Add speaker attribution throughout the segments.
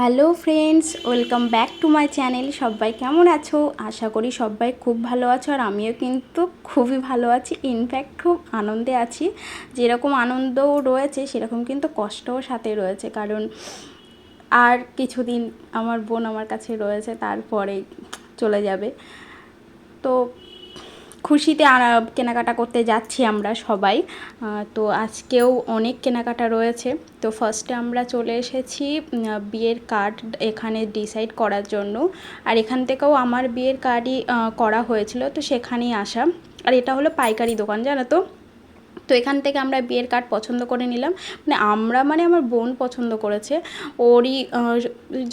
Speaker 1: Hello friends, welcome back to my channel. সবাই কেমন আছো? আশা করি সবাই খুব ভালো আছো আর আমিও কিন্তু খুবই ভালো আছি। ইনফ্যাক্ট খুব আনন্দে আছি। যেরকম আনন্দও রয়েছে, সেরকম কিন্তু কষ্টও সাথে রয়েছে। কারণ আর কিছুদিন আমার বোন আমার কাছে রয়েছে, তারপরে চলে যাবে। তো খুশিতে কেনাকাটা করতে যাচ্ছি আমরা সবাই। তো আজকেও অনেক কেনাকাটা রয়েছে। তো ফার্স্টে আমরা চলে এসেছি বিয়ের কার্ড এখানে ডিসাইড করার জন্য। আর এখান থেকেও আমার বিয়ের কার্ডই করা হয়েছিল, তো সেখানেই আসা। আর এটা হলো পাইকারি দোকান, জানো তো? তো এখান থেকে আমরা বিয়ের কার্ড পছন্দ করে নিলাম। মানে আমরা মানে আমার বোন পছন্দ করেছে। ওরই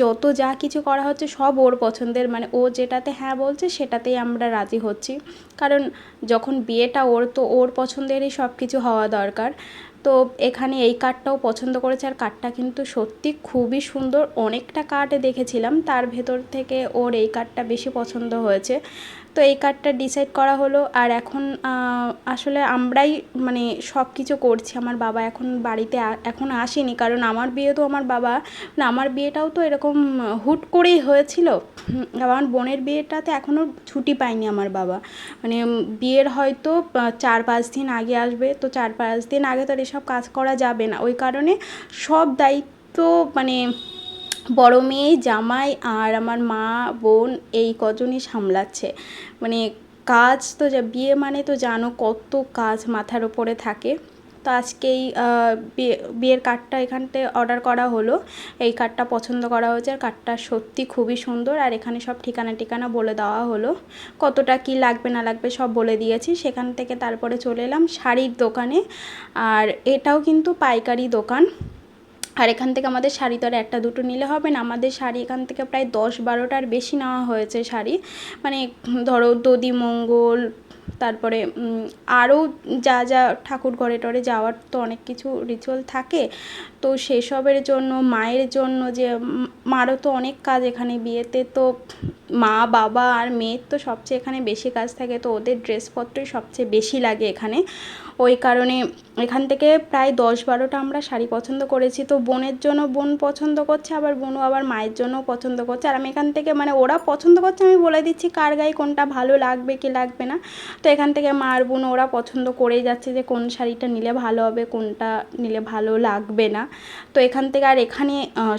Speaker 1: যত যা কিছু করা হচ্ছে সব ওর পছন্দের। মানে ও যেটাতে হ্যাঁ বলছে সেটাতেই আমরা রাজি হচ্ছি। কারণ যখন বিয়েটা ওর, তো ওর পছন্দেরই সব কিছু হওয়া দরকার। তো এখানে এই কার্ডটাও পছন্দ করেছে। আর কাঠটা কিন্তু সত্যি খুবই সুন্দর। অনেকটা কার্ড দেখেছিলাম। তার ভেতর থেকে ওর এই কার্ডটা বেশি পছন্দ হয়েছে। তো এই কার্ডটা ডিসাইড করা হলো। আর এখন আসলে আমরাই মানে সব কিছু করছি। আমার বাবা এখন বাড়িতে এখন আসেনি। কারণ আমার বিয়ে তো আমার বাবা আমার বিয়েটাও তো এরকম হুট করেই হয়েছিল। আমার বোনের বিয়েটাতে এখনও ছুটি পায়নি আমার বাবা। মানে বিয়ের হয়তো চার পাঁচ দিন আগে আসবে, তো চার পাঁচ দিন আগে তো আর এসব কাজ করা যাবে না। ওই কারণে সব দায়িত্ব মানে বড়ো মেয়ে, জামাই আর আমার মা, বোন এই কজনই সামলাচ্ছে। মানে কাজ তো যা, বিয়ে মানে তো জানো কত কাজ মাথার ওপরে থাকে। তো আজকেই বিয়ের কার্ডটা এখানতে অর্ডার করা হলো। এই কার্ডটা পছন্দ করা হয়েছে। আর কার্ডটা সত্যি খুবই সুন্দর। আর এখানে সব ঠিকানা ঠিকানা বলে দেওয়া হলো। কতটা কি লাগবে না লাগবে সব বলে দিয়েছি। সেখান থেকে তারপরে চলে এলাম শাড়ির দোকানে। আর এটাও কিন্তু পাইকারি দোকান। আর এখান থেকে আমাদের শাড়ি তো আর একটা দুটো নিলে হবে না। আমাদের শাড়ি এখান থেকে প্রায় দশ বারোটার বেশি নেওয়া হয়েছে শাড়ি। মানে ধরো দধি মঙ্গল তারপরে আরও যা যা ঠাকুর ঘরে টরে যাওয়ার তো অনেক কিছু রিচুয়াল থাকে। তো সেসবের জন্য, মায়ের জন্য যে মারও তো অনেক কাজ এখানে। বিয়েতে তো মা, বাবা আর মেয়ের তো সবচেয়ে এখানে বেশি কাজ থাকে। তো ওদের ড্রেসপত্রই সবচেয়ে বেশি লাগে এখানে। ওই কারণে এখান থেকে প্রায় দশ বারোটা আমরা শাড়ি পছন্দ করেছি। তো বোনের জন্য বোন পছন্দ করছে, আবার বোনও আবার মায়ের জন্যও পছন্দ করছে। আর আমি এখান থেকে মানে ওরা পছন্দ করছে আমি বলে দিচ্ছি কার গায়ে কোনটা ভালো লাগবে, কি লাগবে না। তো এখান থেকে মার বোন ওরা পছন্দ করেই যাচ্ছে যে কোন শাড়িটা নিলে ভালো হবে, কোনটা নিলে ভালো লাগবে না। তো এখান থেকে আর এখানে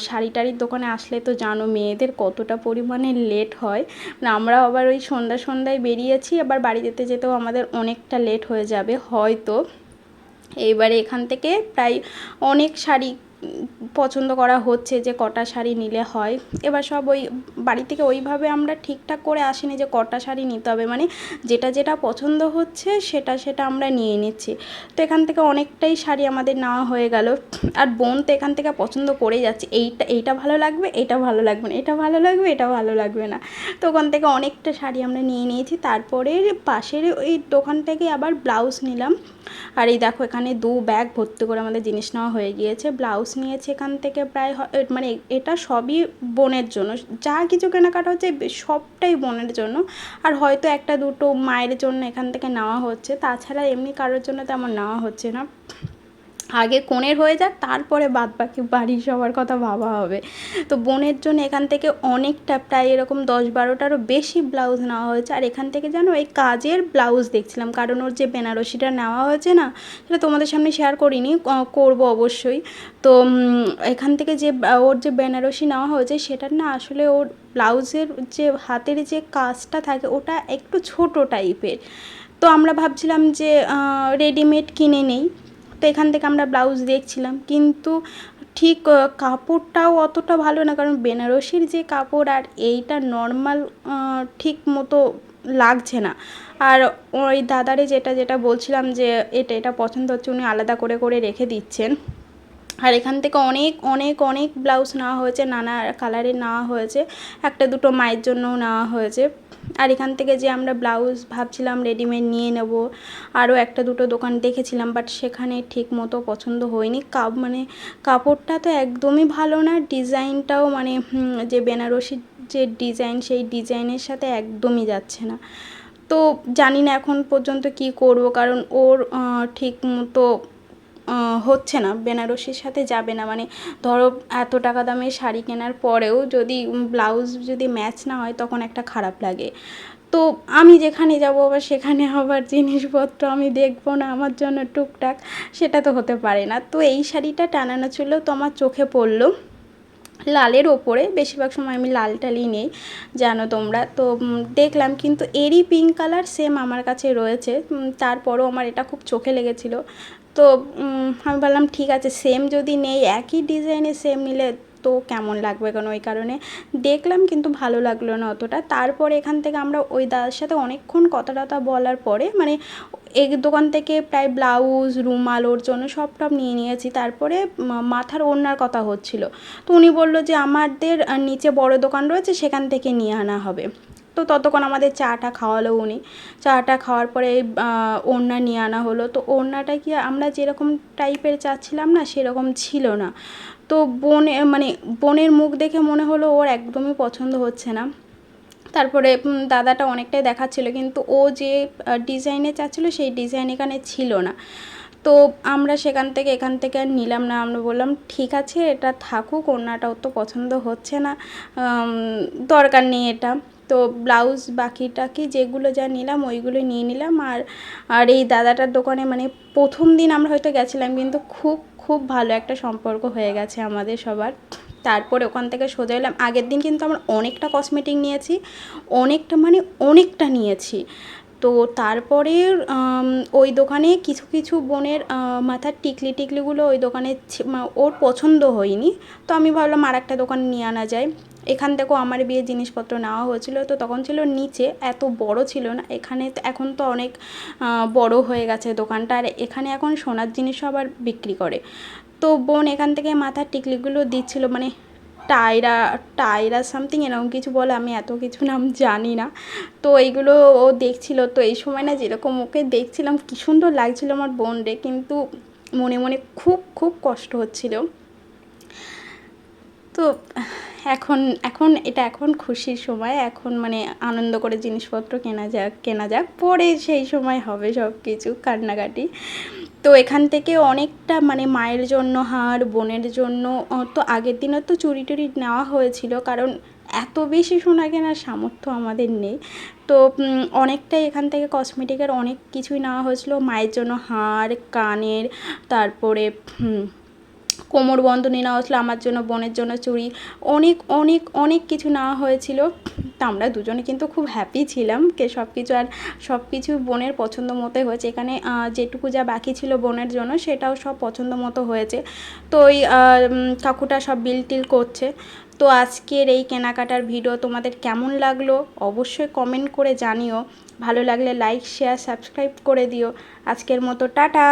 Speaker 1: শাড়ি টাড়ির দোকানে আসলে তো জানো মেয়েদের কতটা পরিমাণে লেট হয়। না আমরা আবার ওই সন্ধ্যা সন্ধ্যায় বেরিয়েছি, আবার বাড়ি যেতে যেতেও আমাদের অনেকটা লেট হয়ে যাবে। হয়তো এইবারে এখান থেকে প্রায় অনেক শাড়ি পছন্দ করা হচ্ছে যে কটা শাড়ি নিলে হয়। এবার সব ওই বাড়ি থেকে ওইভাবে আমরা ঠিকঠাক করে আসিনি যে কটা শাড়ি নিতে হবে। মানে যেটা যেটা পছন্দ হচ্ছে সেটা সেটা আমরা নিয়ে নিচ্ছি। তো এখান থেকে অনেকটাই শাড়ি আমাদের নেওয়া হয়ে গেল। আর বোন তো এখান থেকে পছন্দ করেই যাচ্ছে। এইটা এইটা ভালো লাগবে, এটা ভালো লাগবে না। এটা ভালো লাগবে, এটা ভালো লাগবে না। তো ওখান থেকে অনেকটা শাড়ি আমরা নিয়ে নিয়েছি। তারপরে পাশের ওই দোকান থেকে আবার ব্লাউজ নিলাম। আর এই দেখো এখানে দু ব্যাগ ভর্তি করে আমাদের জিনিস নেওয়া হয়ে গিয়েছে। ব্লাউজ নিয়েছে এখান থেকে প্রায় মানে এটা সবই বোনের জন্য। যা কিছু কেনাকাটা হচ্ছে সবটাই বোনের জন্য। আর হয়তো একটা দুটো মায়ের জন্য এখান থেকে নেওয়া হচ্ছে। তাছাড়া এমনি কারোর জন্য তেমন নেওয়া হচ্ছে না। আগে কোণের হয়ে যাক, তারপরে বাদ বাকি বাড়ির সবার কথা ভাবা হবে। তো বোনের জন্য এখান থেকে অনেকটা প্রায় এরকম দশ বারোটারও বেশি ব্লাউজ নেওয়া হয়েছে। আর এখান থেকে জানো এই কাজের ব্লাউজ দেখছিলাম, কারণ ওর যে বেনারসিটা নেওয়া হয়েছে না, সেটা তোমাদের সামনে শেয়ার করিনি করব অবশ্যই। তো এখান থেকে যে, ওর যে বেনারসি নেওয়া হয়েছে, সেটার না আসলে ওর ব্লাউজের যে, হাতের যে কাজটা থাকে, ওটা একটু ছোটো টাইপের তো আমরা ভাবছিলাম যে রেডিমেড কিনে নেই। এখান থেকে আমরা ব্লাউজ দেখছিলাম। কিন্তু ঠিক কাপড়টাও অতটা ভালো না। কারণ বেনারসির যে কাপড় আর এইটা নর্মাল ঠিক মতো লাগছে না। আর ওই দাদারে যেটা যেটা বলছিলাম যে এটা এটা পছন্দ হচ্ছে, উনি আলাদা করে করে রেখে দিচ্ছেন। আর এখান থেকে অনেক অনেক অনেক ব্লাউজ নেওয়া হয়েছে, নানা কালারে নেওয়া হয়েছে। একটা দুটো মায়ের জন্যও নেওয়া হয়েছে। আর এখান থেকে যে আমরা ব্লাউজ ভাবছিলাম রেডিমেড নিয়ে নেব, আরও একটা দুটো দোকান দেখেছিলাম বাট সেখানে ঠিক মতো পছন্দ হয়নি। কাপ মানে কাপড়টা তো একদমই ভালো না, ডিজাইনটাও মানে যে বেনারসির যে ডিজাইন, সেই ডিজাইনের সাথে একদমই যাচ্ছে না। তো জানি না এখন পর্যন্ত কি করব, কারণ ওর ঠিক মতো হচ্ছে না। বেনারসির সাথে যাবে না। মানে ধরো এত টাকা দামের শাড়ি কেনার পরেও যদি ব্লাউজ যদি ম্যাচ না হয় তখন একটা খারাপ লাগে। তো আমি যেখানে যাব আবার সেখানে আবার জিনিসপত্র আমি দেখব না আমার জন্য টুকটাক, সেটা তো হতে পারে না। তো এই শাড়িটা টানানো ছিল, তো আমার চোখে পড়ল। লালের ওপরে, বেশিরভাগ সময় আমি লাল টালই নেই, জানো তোমরা। তো দেখলাম কিন্তু এরই পিঙ্ক কালার সেম আমার কাছে রয়েছে। তারপরও আমার এটা খুব চোখে লেগেছিলো। তো আমি বললাম ঠিক আছে সেম যদি নেই, একই ডিজাইনে সেম নিলে তো কেমন লাগবে কেন ওই কারণে? দেখলাম কিন্তু ভালো লাগল না অতটা। তারপরে এখান থেকে আমরা ওই দাদার সাথে অনেকক্ষণ কথা টথা বলার পরে মানে এই দোকান থেকে প্রায় ব্লাউজ, রুমাল, ওর জন্য সব টপ নিয়ে নিয়েছি। তারপরে মাথার ওড়নার কথা হচ্ছিল। তো উনি বলল যে, আমাদের নিচে বড় দোকান রয়েছে, সেখান থেকে নিয়ে আনা হবে। তো ততক্ষণ আমাদের চাটা খাওয়ালো উনি। চাটা খাওয়ার পরে আহ, ওড়না নিয়ে আনা হলো। তো ওড়নাটা কি আমরা যেরকম টাইপের চাচ্ছিলাম না সেরকম ছিল না। তো বনে মানে বোনের মুখ দেখে মনে হলো ওর একদমই পছন্দ হচ্ছে না। তারপরে দাদাটা অনেকটাই দেখাচ্ছিল কিন্তু ও যে ডিজাইনে চাচ্ছিলো সেই ডিজাইন এখানে ছিল না। তো আমরা সেখান থেকে এখান থেকে আর নিলাম না। আমরা বললাম ঠিক আছে এটা থাকুক ওড়নাটা ওর তো পছন্দ হচ্ছে না। দরকার নেই এটা। তো ব্লাউজ বাকি টাকি যেগুলো যা নিলাম ওইগুলো নিয়ে নিলাম। আর আর এই দাদাটার দোকানে মানে প্রথম দিন আমরা হয়তো গেছিলাম, কিন্তু খুব খুব ভালো একটা সম্পর্ক হয়ে গেছে আমাদের সবার। তারপরে ওখান থেকে সোজা এলাম। আগের দিন কিন্তু আমরা অনেকটা কসমেটিক নিয়েছি, অনেকটা মানে অনেকটা নিয়েছি। তো তারপরে ওই দোকানে কিছু কিছু বোনের মাথার টিকলি টিকলিগুলো ওই দোকানে ওর পছন্দ হয়নি। তো আমি ভাবলাম আর একটা দোকান নিয়ে আনা যায়। এখান থেকেও আমার বিয়ের জিনিসপত্র নেওয়া হয়েছিল। তো তখন ছিল নিচে, এত বড় ছিল না। এখানে এখন তো অনেক বড় হয়ে গেছে দোকানটা। আর এখানে এখন সোনার জিনিসও আবার বিক্রি করে। তো বোন এখান থেকে মাথার টিকলিগুলো দিচ্ছিল। মানে টায়রা টায়রা সামথিং এরকম কিছু বলে, আমি এত কিছু নাম জানি না। তো এইগুলো ও দেখছিল, তো এই সময় না যেরকম ওকে দেখছিলাম, কী সুন্দর লাগছিল আমার বোন রে কিন্তু মনে মনে খুব খুব কষ্ট হচ্ছিল। তো এখন এখন এটা এখন খুশির সময়, এখন মানে আনন্দ করে জিনিসপত্র কেনা যাক কেনা যাক, পরে সেই সময় হবে সব কিছু কান্নাকাটি। তো এখান থেকে অনেকটা মানে মায়ের জন্য হার, বোনের জন্য তো আগের দিনও তো চুরি টুরি নেওয়া হয়েছিল, কারণ এত বেশি সোনা কেনার সামর্থ্য আমাদের নেই। তো অনেকটাই এখান থেকে কসমেটিকের অনেক কিছুই নেওয়া হয়েছিল, মায়ের জন্য হার, কানের, তারপরে কোমর বন্ধনী নেওয়া হয়েছিলো, আমার জন্য, বোনের জন্য চুড়ি, অনেক অনেক অনেক কিছু নেওয়া হয়েছিল। তা আমরা দুজনে কিন্তু খুব হ্যাপি ছিলাম, কে সব কিছু আর সব কিছু বোনের পছন্দ মতোই হয়েছে। এখানে যেটুকু যা বাকি ছিল বোনের জন্য, সেটাও সব পছন্দ মতো হয়েছে। তো ওই কাকুটা সব বিল টিল করছে। তো আজকের এই কেনাকাটার ভিডিও তোমাদের কেমন লাগল, অবশ্যই কমেন্ট করে জানিও। ভালো লাগলে লাইক শেয়ার সাবস্ক্রাইব করে দিও। আজকের মতো টাটা!